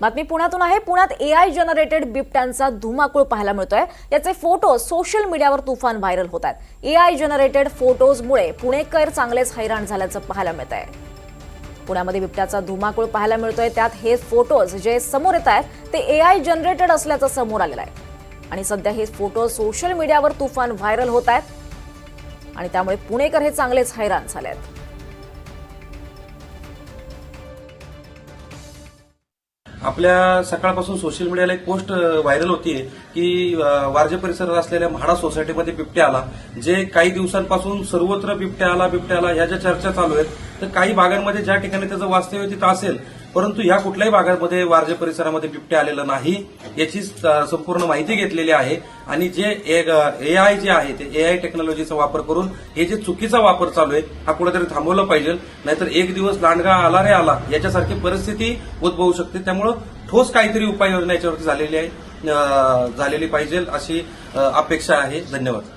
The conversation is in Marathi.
बातमी पुण्यातून आहे. पुण्यात ए आय जनरेटेड बिबट्यांचा धुमाकूळ पाहायला मिळतोय. याचे फोटो सोशल मीडियावर तुफान व्हायरल होत आहेत. ए आय जनरेटेड फोटोजमुळे पुणेकर चांगलेच हैराण झाल्याचं पाहायला मिळत आहे पुण्यामध्ये बिबट्याचा धुमाकूळ पाहायला मिळतोय. त्यात हे फोटोज जे समोर येत आहेत ते ए आय जनरेटेड असल्याचं समोर आलेलं आहे. आणि सध्या हे फोटो सोशल मीडियावर तुफान व्हायरल होत आहेत. आणि त्यामुळे पुणेकर हे चांगलेच हैराण झाले आहेत आपल्या सकाळपासून सोशल मीडियाला एक पोस्ट व्हायरल होतीये की वारजे परिसरात असलेल्या म्हाडा सोसायटीमध्ये बिबट्या आला. जे काही दिवसांपासून सर्वत्र बिबट्या आला बिबट्या आला ह्या ज्या चर्चा चालू आहेत तर काही भागांमध्ये ज्या ठिकाणी त्याचं वास्तव्य तिथं असेल. परंतु ह्या कुठल्याही भागामध्ये वारजे परिसरामध्ये बिबट्या आलेलं नाही याची संपूर्ण माहिती घेतलेली आहे. आणि जे ए आय जे आहे ते ए आय टेक्नॉलॉजीचा वापर करून हे जे चुकीचा वापर चालू आहे हा कुठेतरी थांबवला पाहिजे. नाहीतर एक दिवस लांडगा आला रे आला याच्यासारखी परिस्थिती उद्भवू शकते. त्यामुळं ठोस काहीतरी उपाययोजना याच्यावरती झालेली आहे झालेली पाहिजे अशी अपेक्षा आहे. धन्यवाद.